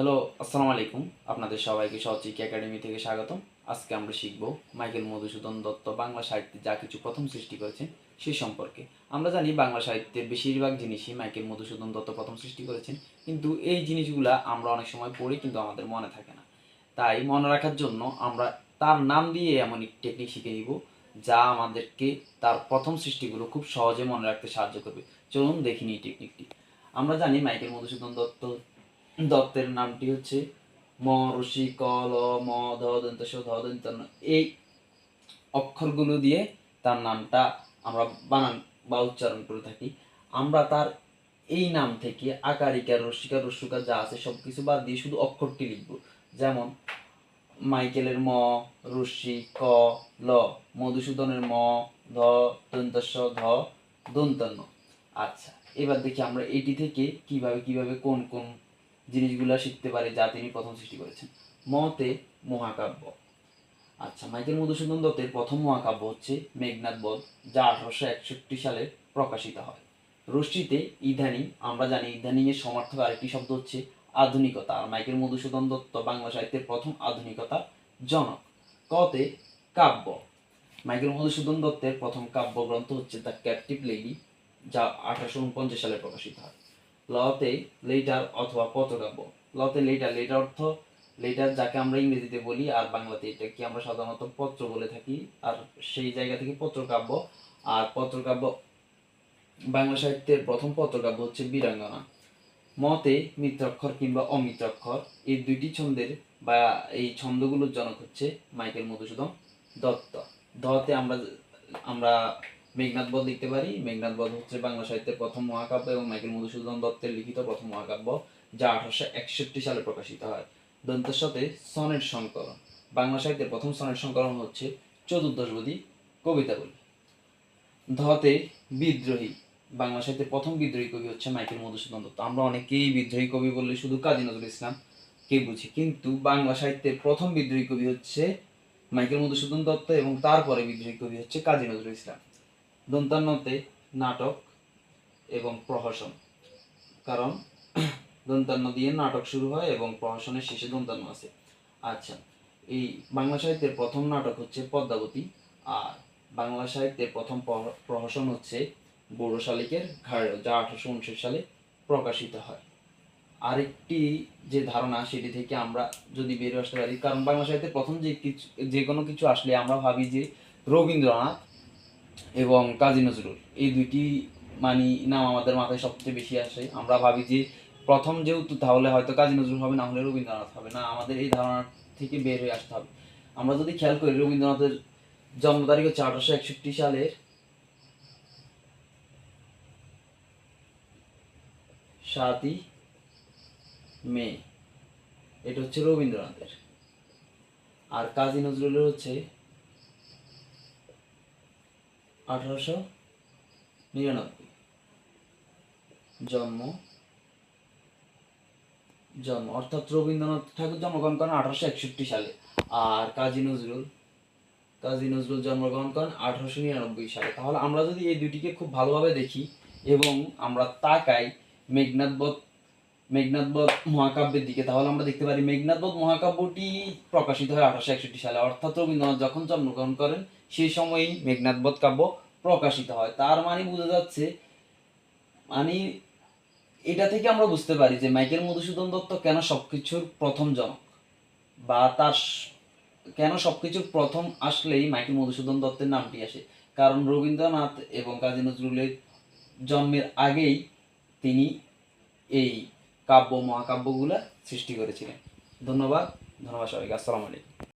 Hello, আসসালামু আলাইকুম। আপনাদের সবাইকে সচিকি একাডেমি থেকে স্বাগতম। আজকে আমরা শিখব মাইকেল মধুসূদন দত্ত বাংলা সাহিত্যে যা কিছু প্রথম সৃষ্টি করেছেন সেই সম্পর্কে। আমরা জানি বাংলা সাহিত্যের বেশিরভাগ জিনিসই মাইকেল মধুসূদন দত্ত প্রথম সৃষ্টি করেছেন, কিন্তু এই জিনিসগুলা আমরা অনেক সময় পড়ি, কিন্তু আমাদের মনে থাকে না। তাই মনে রাখার জন্য আমরা তার নাম দিয়ে এমন টেকনিক শিখে নিব, যা আমাদেরকে তার প্রথম সৃষ্টিগুলো খুব সহজে মনে রাখতে সাহায্য করবে। চলুন দেখিনি এই টেকনিকটি আমরা জানি মাইকেল মধুসূদন দত্ত দত্তের নামটি হচ্ছে ম ঋষি ক ল ম, ধ, দন্ত, স, ধ, দন্ত এই অক্ষরগুলো দিয়ে তার নামটা আমরা বানান বা উচ্চারণ করে থাকি। আমরা তার এই নাম থেকে আকারিকা, রসিকা, রসুকা যা আছে সব কিছু বাদ দিয়ে শুধু অক্ষরটি লিখব। যেমন মাইকেলের ম রশ্মি ক, ল, মধুসূদনের ম, ধ, দন্ত, স, ধ দন্তন্য আচ্ছা এবার দেখি আমরা এটি থেকে কীভাবে কীভাবে কোন কোন জিনিসগুলো শিখতে পারি যা তিনি প্রথম সৃষ্টি করেছেন। মতে মহাকাব্য। আচ্ছা মাইকেল মধুসূদন দত্তের প্রথম মহাকাব্য হচ্ছে মেঘনাথ বধ, যা আঠারোশো একষট্টি সালে প্রকাশিত হয়। রশ্মিতে ইদানিং, আমরা জানি ইদানিং এর সমার্থক আরেকটি শব্দ হচ্ছে আধুনিকতা, আর মাইকেল মধুসূদন দত্ত বাংলা সাহিত্যের প্রথম আধুনিকতা জনক। কতে কাব্য। মাইকেল মধুসূদন দত্তের প্রথম কাব্যগ্রন্থ হচ্ছে দ্য ক্যাপটিভ লেডি, যা আঠারোশো উনপঞ্চাশ সালে প্রকাশিত হয়। লতে লেটার অথবা পত্রকাব্য। লতে লেটার লেটার অর্থ লেটার যাকে আমরা ইংরেজিতে বলি, আর বাংলাতে এটাকে আমরা সাধারণত পত্র বলে থাকি, আর সেই জায়গা থেকে পত্রকাব্য। আর পত্রকাব্য, বাংলা সাহিত্যের প্রথম পত্রকাব্য হচ্ছে বীরাঙ্গনা। মতে মিত্রাক্ষর কিংবা অমিত্রাক্ষর, এই দুইটি ছন্দের বা এই ছন্দগুলোর জনক হচ্ছে মাইকেল মধুসূদন দত্ত। ধতে আমরা আমরা মেঘনাথ বধ লিখতে পারি। মেঘনাথ বধ হচ্ছে বাংলা সাহিত্যের প্রথম মহাকাব্য এবং মাইকেল মধুসূদন দত্তের লিখিত প্রথম মহাকাব্য, যা আঠারোশো একষট্টি সালে প্রকাশিত হয়। দন্তের সাথে সনেট সংকলন। বাংলা সাহিত্যের প্রথম সনেট সংকলন হচ্ছে চতুর্দশবদী কবিতাবলী ধতে বিদ্রোহী। বাংলা সাহিত্যের প্রথম বিদ্রোহী কবি হচ্ছে মাইকেল মধুসূদন দত্ত। আমরা অনেকেই বিদ্রোহী কবি বললে শুধু কাজী নজরুল ইসলাম কে বুঝি, কিন্তু বাংলা সাহিত্যের প্রথম বিদ্রোহী কবি হচ্ছে মাইকেল মধুসূদন দত্ত এবং তারপরে বিদ্রোহী কবি হচ্ছে কাজী নজরুল ইসলাম। দন্তান্নতে নাটক এবং প্রহসন। কারণ দন্তান্ন দিয়ে নাটক শুরু হয় এবং প্রহসনের শেষে দন্তান্ন আছে। আচ্ছা এই বাংলা সাহিত্যের প্রথম নাটক হচ্ছে পদ্মাবতী আর বাংলা সাহিত্যের প্রথম প্রহ- প্রহসন হচ্ছে বড় শালিকের ঘাড়, যা আঠারোশো উনষাট সালে প্রকাশিত হয়। আরেকটি যে ধারণা, সেটি থেকে আমরা যদি বেরিয়ে আসতে পারি, কারণ বাংলা সাহিত্যের প্রথম যে কিছু, যে কোনো কিছু আসলে আমরা ভাবি যে রবীন্দ্রনাথ এবং কাজী নজরুল। এই দুইটি মানে নাম আমাদের মাথায় সবচেয়ে বেশি আসে। আমরা ভাবি যে প্রথম যেহেতু, তাহলে হয়তো কাজী নজরুল হবে, না হলে রবীন্দ্রনাথ হবে। না, আমাদের এই ধারণা থেকে বের হয়ে আসতে হবে। আমরা যদি খেয়াল করি, রবীন্দ্রনাথের জন্ম তারিখ হচ্ছে আঠারোশো একষট্টি সালের সাতই মে। এটা হচ্ছে রবীন্দ্রনাথের। আর কাজী নজরুলের হচ্ছে আঠারোশো নিরানব্বই। জন্ম জন্ম, অর্থাৎ রবীন্দ্রনাথ ঠাকুর জন্মগ্রহণ করেন আঠারোশো একষট্টি সালে, আর কাজী নজরুল কাজী নজরুল জন্মগ্রহণ করেন আঠারোশো নিরানব্বই সালে। তাহলে আমরা যদি এই দুটিকে খুব ভালোভাবে দেখি এবং আমরা তাকাই মেঘনাথ বধ মেঘনাথ বধ মহাকাব্যের দিকে। তাহলে আমরা দেখতে পারি মেঘনাথ বধ মহাকাব্যটি প্রকাশিত হয় আঠারোশো একষট্টি সালে। অর্থাৎ রবীন্দ্রনাথ যখন জন্মগ্রহণ করেন, সেই সময়ই মেঘনাথ বধ কাব্য প্রকাশিত হয়। তার মানে বোঝা যাচ্ছে মানে এটা থেকে আমরা বুঝতে পারি যে মাইকেল মধুসূদন দত্ত কেন সবকিছুর প্রথম জনক? বা তার কেন সবকিছুর প্রথম আসলেই মাইকেল মধুসূদন দত্তের নামটি আসে? কারণ রবীন্দ্রনাথ এবং কাজী নজরুলের জন্মের আগেই তিনি এই কাব্য মহাকাব্যগুলো সৃষ্টি করেছিলেন। ধন্যবাদ ধন্যবাদ সবাইকে। আসসালামু আলাইকুম।